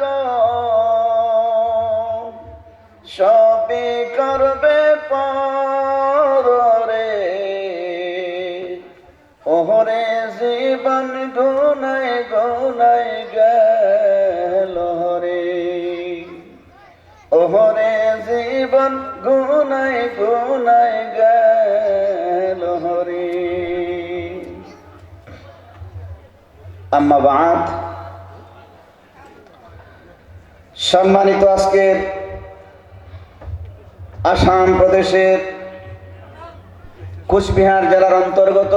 গো সবে করবে পরে ওহরে জীবন গুনায় গুনায় গেল রে ওহরে জীবন গুনায় গুনায় গেল রে আম্মা বাদ সম্মানিত আজকের আসাম প্রদেশের কুচবিহার জেলার অন্তর্গত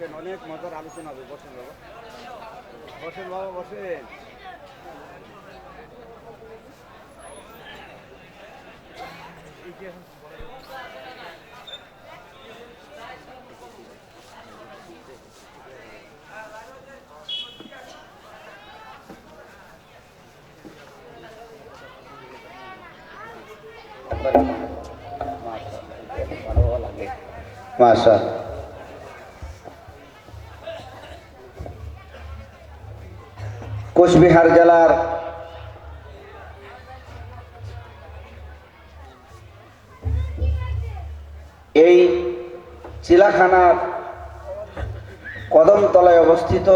বসেন অনেক মজার আলোচনা হবে বসেন বাবা। বসেন বাবা বসেন। মাশা কোচবিহার জেলার এই চিলাখানার কদমতলায় অবস্থিত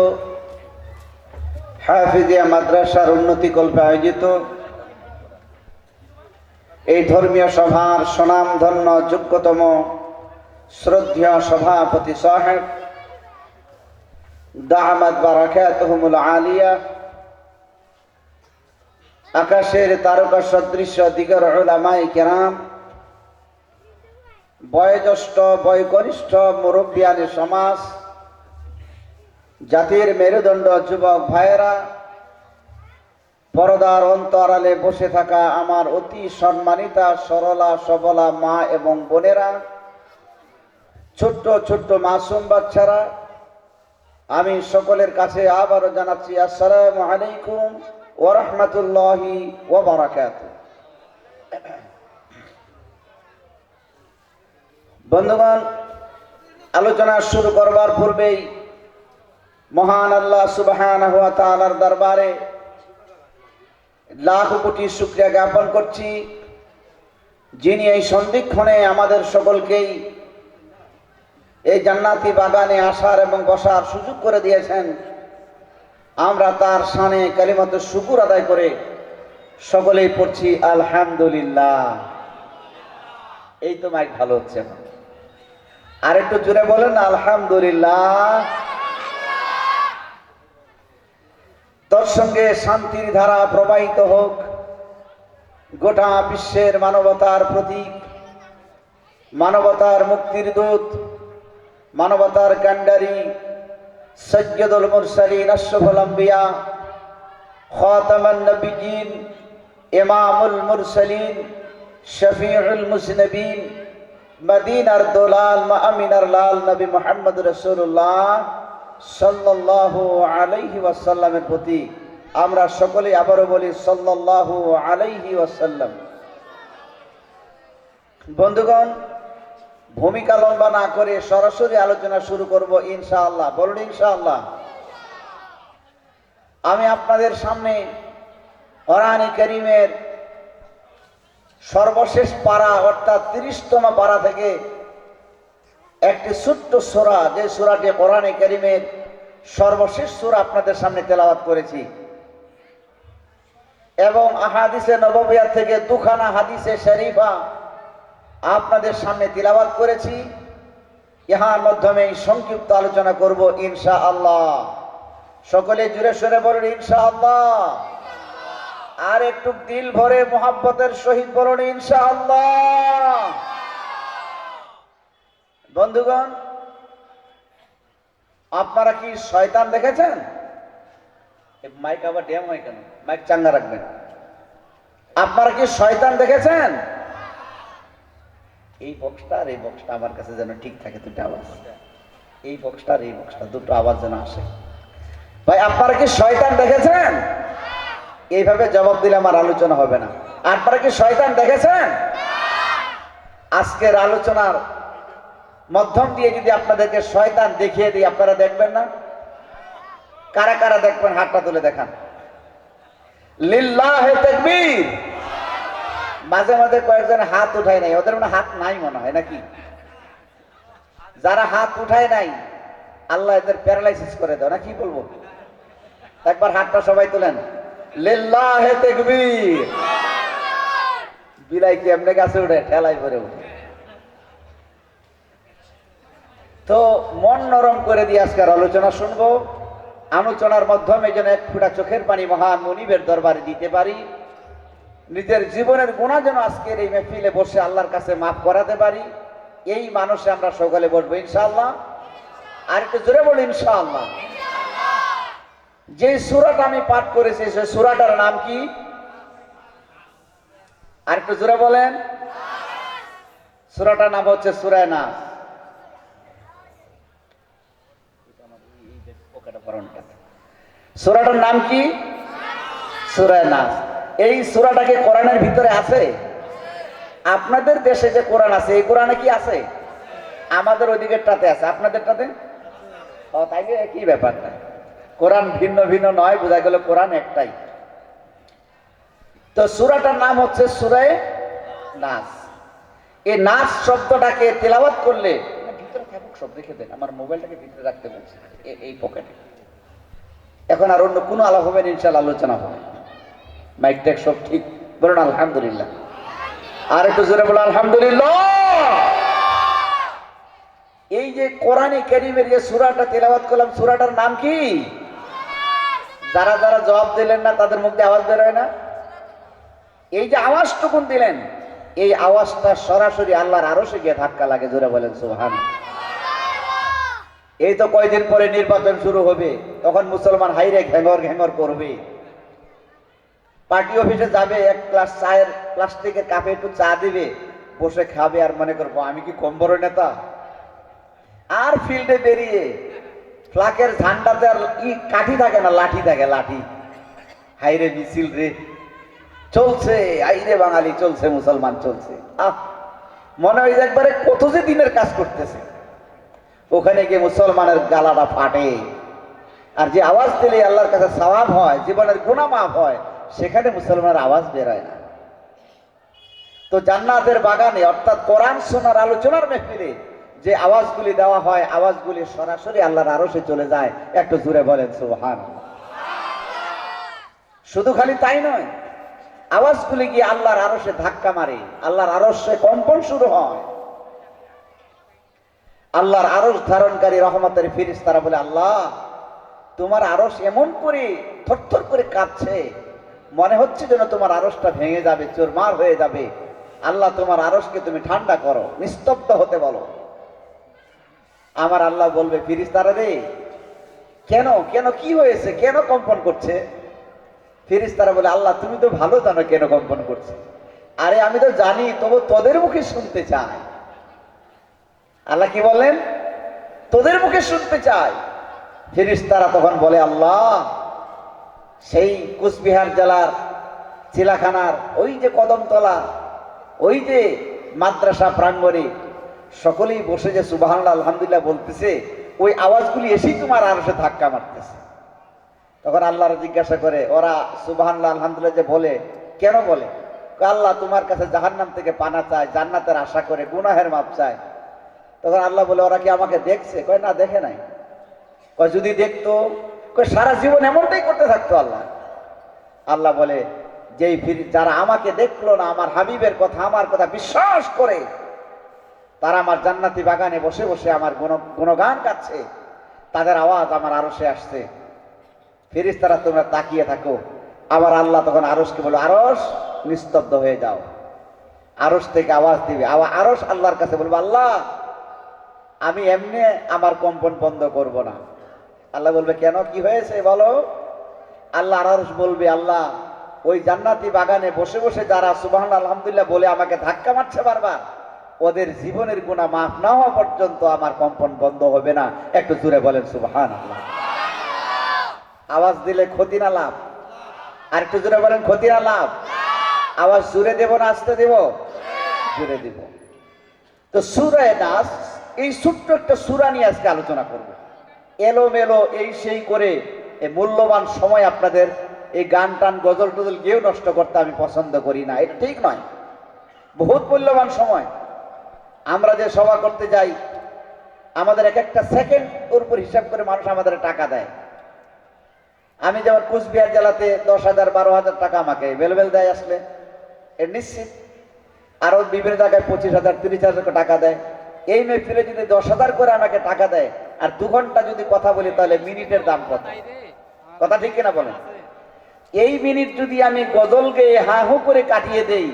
হাফিজিয়া মাদ্রাসার উন্নতিকল্পে আয়োজিত এই ধর্মীয় সভার সুনামধন্য যোগ্যতম শ্রদ্ধেয় সভাপতি সাহেব দামাদ বারাকাতহুমুল আলিয়া আকাশের তারকা সদৃশ্য দিগর উলামাই কেরাম, বয়োজ্যেষ্ঠ বয়কনিষ্ঠ মুরব্বিয়ানি সমাজ, জাতির মেরুদণ্ড যুবক ভাইয়েরা, পরদার অন্তরালে বসে থাকা আমার অতি সম্মানিতা, সরলা, সবলা মা এবং বোনেরা, ছোট্ট ছোট্ট মাসুম বাচ্চারা, আমি সকলের কাছে আবারও জানাচ্ছি আসসালামু আলাইকুম। রহমতুল্লাহি ও বারাকাত বন্ধুগণ, আলোচনা শুরু করবার পূর্বেই মহান আল্লাহ সুবহান হুয়া তাআলার দরবারে লাখ কোটি শুক্রিয়া জ্ঞাপন করছি, যিনি এই সন্ধিক্ষণে আমাদের সকলকেই এই জান্নাতি বাগানে আসার এবং বসার সুযোগ করে দিয়েছেন। আমরা তার সানে কালিমত শুকুর আদায় করে সকলেই পড়ছি, আলহামদুলিল্লাহ। এই তো মাইক ভালো হচ্ছে আর একটু জুড়ে বলেন, আলহামদুলিল্লাহ। তোর সঙ্গে শান্তির ধারা প্রবাহিত হোক, গোটা বিশ্বের মানবতার প্রতীক, মানবতার মুক্তির দূত, মানবতার কান্ডারি সৈয়দুল মুরসালিন, আশরাফুল আম্বিয়া, খাতামান নবিয়িন ইমামুল মুরসালিন, শফিউল মুসনবিন মদিনার দোলাল, মামিনার লাল নবী মোহাম্মদ রসুল্লাহ সাল্লাল্লাহু আলাইহি ওয়াসাল্লামের প্রতি আমরা সকলে আবারও বলি সাল্লাল্লাহু আলাইহি ওয়াসাল্লাম। বন্ধুগণ ভূমিকা লম্বা না করে সরাসরি আলোচনা শুরু করব ইনশাআল্লাহ। বলুন ইনশাআল্লাহ। আমি আপনাদের সামনে কোরআনে করিমের সর্বশেষ পারা, অর্থাৎ তিরিশতম পারা থেকে একটি ছোট্ট সোরা, যে সোরাটি কোরআনে করিমের সর্বশেষ সোরা আপনাদের সামনে তেলাওয়াত করেছি। এবং আহাদিসে নববিয়া থেকে দুখানা হাদিসে শরীফা আপনাদের সামনে তিলাবাত করেছি। ইহার মাধ্যমে সংক্ষিপ্ত আলোচনা করব ইনশা আল্লাহ সকলে জুড়ে সরে বলুন ইনশা আল্লাহ আর একটু দিল ভরে মোহাব্বতের সহিত বলুন ইনশা আল্লাহ বন্ধুগণ, আপনারা কি শয়তান দেখেছেন? মাইক আবার ড্যাম হয় কেন? মাইক চাঙ্গা রাখবেন। আপনারা কি শয়তান দেখেছেন? এই বক্সটা আর এই বক্সটা আমার কাছে যেন ঠিক থাকে, দুটো আওয়াজ। এই বক্সটা আর এই বক্সটা দুটো আওয়াজ যেন আসে। ভাই, আপনারা কি শয়তান দেখেছেন? এইভাবে জবাব দিলে আমার আলোচনা হবে না। আপনারা কি শয়তান দেখেছেন? আজকের আলোচনার মাধ্যম দিয়ে যদি আপনাদেরকে শয়তান দেখিয়ে দিই, আপনারা দেখবেন না? কারা কারা দেখবেন? হাতটা তুলে দেখান। লিল্লাহে তাকবীর। মাঝে মাঝে কয়েকজন হাত উঠায় নাই, ওদের মনে হাত নাই মনে হয়, নাকি? যারা হাত উঠায় নাই, আল্লাহ এদের প্যারালাইসিস করে দাও না কি বলব? একবার হাতটা সবাই তোলেন। বিলাই কি এমনি গাছে উঠে ঠেলাই করে উঠে। তো মন নরম করে দিয়ে আজকের আলোচনা শুনব। আলোচনার মাধ্যমে যেন এক ফুটা চোখের পানি মহান মনিবের দরবারে দিতে পারি। নিজের জীবনের গুণা যেন আজকের এই মেহফিলে বসে আল্লাহর কাছে মাফ করাতে পারি, এই মানুষে আমরা সকালে বসবো, ইনশাআল্লাহ। আর একটু জোরে বলি ইনশাআল্লাহ। যে সুরাটা আমি পাঠ করেছি, সেই সুরাটার নাম কি? আর একটু জোরে বলেন। সুরাটার নাম হচ্ছে সুরায় নাস। সুরাটার নাম কি? সুরায় নাস। এই সুরাটা কি কোরআনের ভিতরে আছে? আপনাদের দেশে যে কোরআন আছে, এই কোরআনে কি আছে? আমাদের ওদিকেরটাতে আছে। আপনাদেরটাতে? ও, তাইলে একই ব্যাপারটা কোরআন ভিন্ন ভিন্ন নয়, বোঝা গেল কোরআন একটাই। তো সুরাটার নাম হচ্ছে সুরায় নাস। এই নাচ শব্দটাকে তেলাওয়াত করলে ভিতরে থাকুক সব রেখে দেন। আমার মোবাইলটাকে ভিতরে রাখতে বলছি এই পকেটে। এখন আর অন্য কোনো আলাপ হবে ইনশাল আলোচনা হবে। মাইক ট্যাক সব ঠিক। বলুন, আলহামদুলিল্লাহ। আর একটু জোরে বলো আলহামদুলিল্লাহ। এই যে কোরআনে কেরিমের যে সুরাটা তেলাওয়াত করলাম, সুরাটার নাম কি? যারা যারা জবাব দিলেন না, তাদের মুখ আওয়াজ বেরোয় না? এই যে আওয়াজটুকুন দিলেন, এই আওয়াজটা সরাসরি আল্লাহর আরও গিয়ে ধাক্কা লাগে, জোরে বলেন সুহান এই তো কয়দিন পরে নির্বাচন শুরু হবে, তখন মুসলমান হাইরে ঘেঙ্গর ঘেঙ্গর করবে। পার্টি অফিসে যাবে, এক গ্লাস চায়ের প্লাস্টিকের কাপে একটু চা দিবে, বসে খাবে আর মনে করব, আমি কি কম বড় নেতা? আর ফিল্ডে বেরিয়ে ফ্লাকের ঝান্ডাতে আর ই কাঠি থাকে না, লাঠি থাকে, লাঠি। হাইরে মিছিল রে। চলছে, আইরে বাঙালি, চলছে, মুসলমান চলছে। আহ, মনে হয় একবারে কত যে দিনের কাজ করতেছে। ওখানে গিয়ে মুসলমানের গালাটা ফাটে। আর যে আওয়াজ দিলে আল্লাহর কাছে সওয়াব হয়, জীবনের গুণা মাফ হয়। সেখানে মুসলমানের আওয়াজ বেরোয় না। তো জান্নাতের বাগানে, অর্থাৎ কোরআন শোনার আলোচনার মেহফিলে যে আওয়াজগুলি দেওয়া হয়, আওয়াজগুলি সরাসরি আল্লাহর আরশে চলে যায়। একটু জুড়ে বলেন সুবহান শুধু খালি তাই নয়, আওয়াজগুলি গিয়ে আল্লাহর আরশে ধাক্কা মারে। আল্লাহর আরশে কম্পন শুরু হয়। আল্লাহর আরশ ধারণকারী রহমতের ফিরিস তারা বলে, আল্লাহ, তোমার আরশ এমন করে থরথর করে কাঁপছে মনে হচ্ছে যেন তোমার আরশটা ভেঙে যাবে, চোরমার হয়ে যাবে। আল্লাহ তোমার আরশকে তুমি ঠান্ডা করো, নিস্তব্ধ হতে বলো। আমার আল্লাহ বলবে ফিরিস তারা রে, কেন কেন কি হয়েছে, কেন কম্পন করছে? ফিরিস তারা বলে, আল্লাহ, তুমি তো ভালো জানো কেন কম্পন করছে। আরে, আমি তো জানি, তবু তোদের মুখে শুনতে চাই। আল্লাহ কি বলেন তোদের মুখে শুনতে চাই। ফিরিস তারা তখন বলে, আল্লাহ সেই কুচবিহার জেলার চিলাখানার ওই যে কদমতলা, ওই যে মাদ্রাসা প্রাঙ্গণে সকলেই বসে যে সুবাহ আলহামদুলিল্লাহ বলতেছে, ওই আওয়াজগুলি এসেই তোমার আরও সে ধাক্কা মারতেছে। তখন আল্লাহর জিজ্ঞাসা করে, ওরা সুবাহ আলহামদুলিল্লাহ যে বলে, কেন বলে? আল্লাহ তোমার কাছে জাহান্নাম থেকে পানা চায়, জান্নাতের আশা করে, গুনাহের মাপ চায়। তখন আল্লাহ বলে, ওরা কি আমাকে দেখছে? কয়, না, দেখে নাই। কয়, যদি দেখতো সারা জীবন এমনটাই করতে থাকতো আল্লাহ। আল্লাহ বলে, যেই যারা আমাকে দেখল না, আমার হাবিবের কথা, আমার কথা বিশ্বাস করে, তারা আমার জান্নাতি বাগানে বসে বসে আমার গুণ গুণগান গাচ্ছে। তাদের আওয়াজ আমার আরসে আসছে। ফিরিস তারা তোমরা তাকিয়ে থাকো। আবার আল্লাহ তখন আরসকে বলো আরস নিস্তব্ধ হয়ে যাও। আরস থেকে আওয়াজ দিবে। আবার আরস আল্লাহর কাছে বলব, আল্লাহ, আমি এমনি আমার কম্পন বন্ধ করব না। আল্লাহ বলবে, কেন? কি হয়েছে? বলো। আল্লাহ আরস বলবে, আল্লাহ, ওই জান্নাতি বাগানে বসে বসে যারা সুবাহ আলহামদুলিল্লাহ বলে আমাকে ধাক্কা মারছে বারবার, ওদের জীবনের গুণা মাফ না হওয়া পর্যন্ত আমার কম্পন বন্ধ হবে না। একটু জুড়ে বলেন সুবাহান আল্লাহ আওয়াজ দিলে ক্ষতি না লাভ। আর একটু জুড়ে বলেন, ক্ষতি না লাভ। আওয়াজ জুড়ে দেব না আসতে দেব? জুড়ে দেব। তো সুরায় দাস, এই ছোট্ট একটা সুরা নিয়ে আজকে আলোচনা করব। এলোমেলো এই সেই করে এই মূল্যবান সময় আপনাদের এই গান টান গজল টজল কেউ নষ্ট করতে আমি পছন্দ করি না। এটা ঠিক নয়। বহুত মূল্যবান সময়। আমরা যে সভা করতে যাই, আমাদের এক একটা সেকেন্ড ওর উপর হিসাব করে মানুষ আমাদের টাকা দেয়। আমি যেমন কুচবিহার জেলাতে দশ হাজার বারো হাজার টাকা আমাকে বেলবেল দেয় আসলে এর নিশ্চিত। আরও বিভিন্ন জায়গায় পঁচিশ হাজার, তিরিশ হাজার টাকা দেয়। এই মেয়ে ফিরে যদি দশ হাজার করে আমাকে টাকা দেয় আর দু ঘণ্টা যদি কথা বলি, তাহলে মিনিটের দাম কত? কথা ঠিক কিনা বলেন? এই মিনিট যদি আমি গজল গেয়ে হা হু করে কাটিয়ে দেই,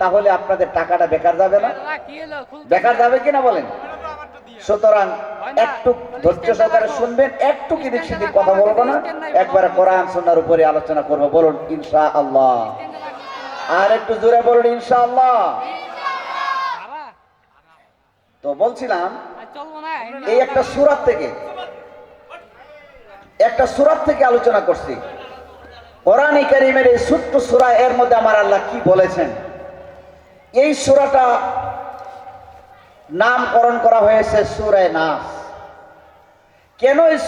তাহলে আপনাদের টাকাটা বেকার যাবে না? বেকার যাবে কিনা বলেন? সুতরাং একটু ধৈর্য সহকারে শুনবেন একটু কিদিক সেদিক কথা বলব না। একবারে কোরআন, সুন্নার উপরে আলোচনা করব। বলুন ইনশা আল্লাহ আর একটু জোরে বলুন ইনশা আল্লাহ তো বলছিলাম এই একটা সুরাত থেকে একটা সুরাত থেকে আলোচনা করছি। কোরআন কারিমের এই ছোট্ট সুরা এর মধ্যে আমার আল্লাহ কি বলেছেন? এই সুরাটা নামকরণ করা হয়েছে সুরায় নাস। কেন এই